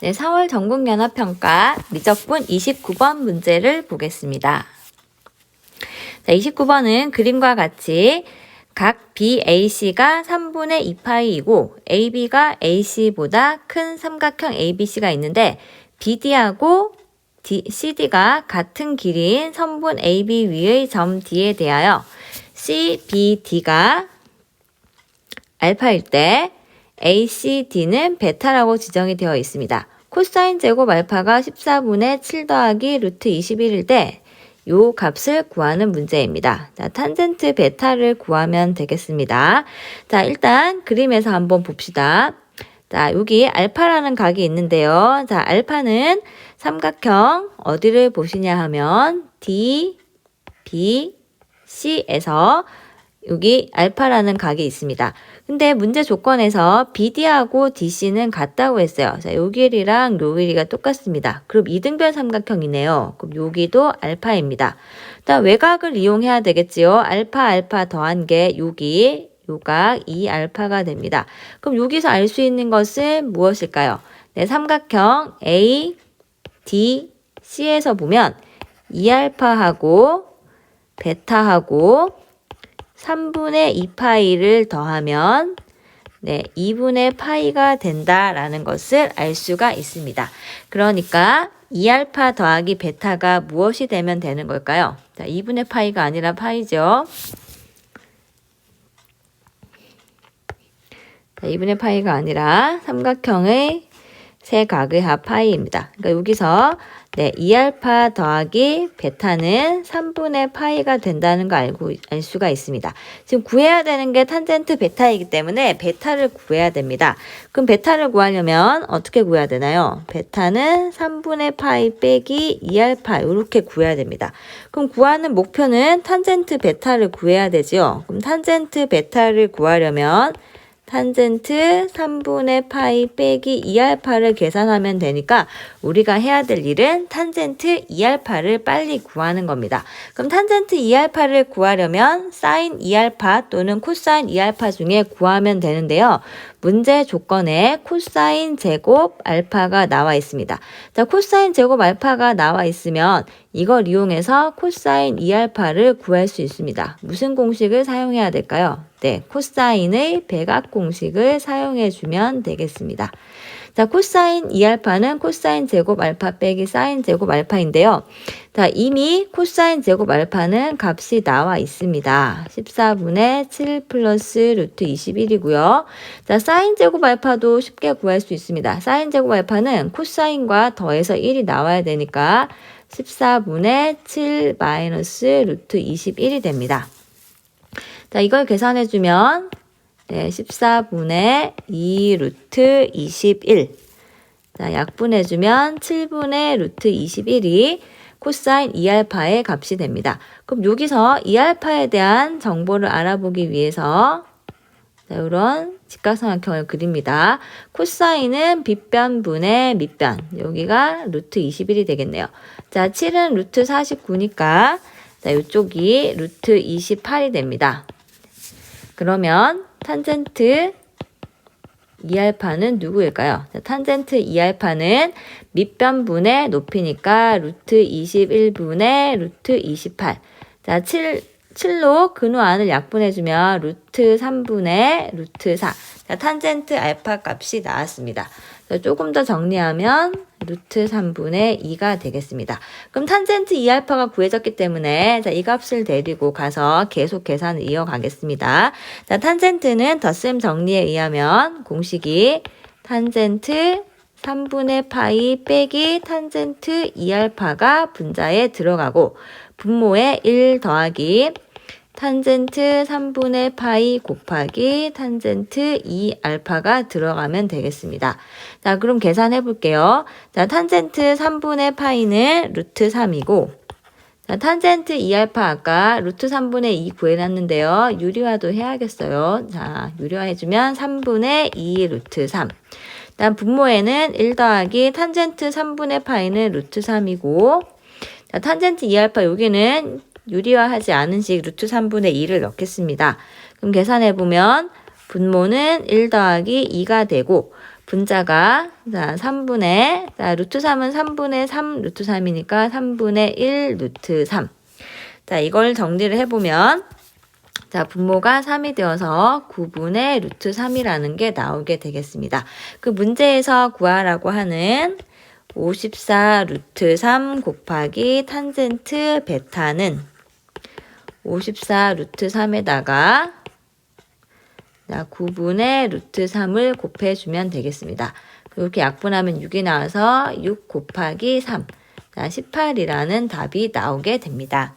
네, 4월 전국연합평가 미적분 29번 문제를 보겠습니다. 자, 29번은 그림과 같이 각 BAC가 3분의 2파이이고 AB가 AC보다 큰 삼각형 ABC가 있는데 BD하고 D, CD가 같은 길이인 선분 AB 위의 점 D에 대하여 CBD가 알파일 때 ACD는 베타라고 지정이 되어 있습니다. 코사인 제곱 알파가 14분의 7 더하기 루트 21일 때 요 값을 구하는 문제입니다. 자, 탄젠트 베타를 구하면 되겠습니다. 자, 일단 그림에서 한번 봅시다. 자, 여기 알파라는 각이 있는데요. 자, 알파는 삼각형 어디를 보시냐 하면 D, B, C에서 여기 알파라는 각이 있습니다. 근데 문제 조건에서 BD하고 DC는 같다고 했어요. 자, 요 길이랑 요 길이가 똑같습니다. 그럼 이등변 삼각형이네요. 그럼 여기도 알파입니다. 일단 외곽을 이용해야 되겠지요. 알파 알파 더한 게 여기 요각 2알파가 됩니다. 그럼 여기서 알 수 있는 것은 무엇일까요? 네, 삼각형 A, D, C에서 보면 2알파하고 베타하고 3분의 2파이를 더하면 네, 2분의 파이가 된다라는 것을 알 수가 있습니다. 그러니까 2알파 더하기 베타가 무엇이 되면 되는 걸까요? 자, 2분의 파이가 아니라 파이죠. 자, 2분의 파이가 아니라 삼각형의 세 각의 합 파이입니다. 그러니까 여기서 네, 2알파 더하기 베타는 3분의 파이가 된다는 거 알고 알 수가 있습니다. 지금 구해야 되는 게 탄젠트 베타이기 때문에 베타를 구해야 됩니다. 그럼 베타를 구하려면 어떻게 구해야 되나요? 베타는 3분의 파이 빼기 2알파 이렇게 구해야 됩니다. 그럼 구하는 목표는 탄젠트 베타를 구해야 되지요. 그럼 탄젠트 베타를 구하려면 탄젠트 3분의 파이 빼기 2알파를 계산하면 되니까 우리가 해야 될 일은 탄젠트 2알파를 빨리 구하는 겁니다. 그럼 탄젠트 2알파를 구하려면 사인 2알파 또는 코사인 2알파 중에 구하면 되는데요. 문제 조건에 코사인 제곱 알파가 나와 있습니다. 자, 코사인 제곱 알파가 나와 있으면 이걸 이용해서 코사인 2알파를 구할 수 있습니다. 무슨 공식을 사용해야 될까요? 네, 코사인의 백악 공식을 사용해 주면 되겠습니다. 자, 코사인 2알파는 코사인 제곱 알파 빼기 사인 제곱 알파인데요. 자, 이미 코사인 제곱 알파는 값이 나와 있습니다. 14분의 7 플러스 루트 21이고요. 자, 사인 제곱 알파도 쉽게 구할 수 있습니다. 사인 제곱 알파는 코사인과 더해서 1이 나와야 되니까 14분의 7 마이너스 루트 21이 됩니다. 자, 이걸 계산해주면 네, 14분의 2 루트 21. 자, 약분해주면 7분의 루트 21이 코사인 2알파의 값이 됩니다. 그럼 여기서 2알파에 대한 정보를 알아보기 위해서 자, 이런 직각삼각형을 그립니다. 코사인은 빗변분의 밑변. 여기가 루트 21이 되겠네요. 자, 7은 루트 49니까 자, 이쪽이 루트 28이 됩니다. 그러면 탄젠트 2알파는 누구일까요? 자, 탄젠트 2알파는 밑변분의 높이니까 루트 21분의 루트 28. 자, 7, 7로 근호 안을 약분해주면 루트 3분의 루트 4. 자, 탄젠트 알파 값이 나왔습니다. 자, 조금 더 정리하면 루트 3분의 2가 되겠습니다. 그럼 탄젠트 2알파가 구해졌기 때문에 자, 이 값을 데리고 가서 계속 계산을 이어가겠습니다. 자, 탄젠트는 덧셈 정리에 의하면 공식이 탄젠트 3분의 파이 빼기 탄젠트 2알파가 분자에 들어가고 분모에 1 더하기 탄젠트 3분의 파이 곱하기 탄젠트 2 알파가 들어가면 되겠습니다. 자, 그럼 계산해 볼게요. 자, 탄젠트 3분의 파이는 루트 3이고 자, 탄젠트 2알파 아까 루트 3분의 2 구해놨는데요. 유리화도 해야겠어요. 자, 유리화해주면 3분의 2 루트 3. 다음 분모에는 1 더하기 탄젠트 3분의 파이는 루트 3이고 자, 탄젠트 2알파 여기는 유리화하지 않은 식 루트 3분의 2를 넣겠습니다. 그럼 계산해보면 분모는 1 더하기 2가 되고 분자가 자, 3분의 자, 루트 3은 3분의 3 루트 3이니까 3분의 1 루트 3. 자, 이걸 정리를 해 보면 자, 분모가 3이 되어서 9분의 루트 3이라는 게 나오게 되겠습니다. 그 문제에서 구하라고 하는 54 루트 3 곱하기 탄젠트 베타는 54 루트 3에다가 자, 9분의 루트 3을 곱해주면 되겠습니다. 이렇게 약분하면 6이 나와서 6 곱하기 3, 자, 18이라는 답이 나오게 됩니다.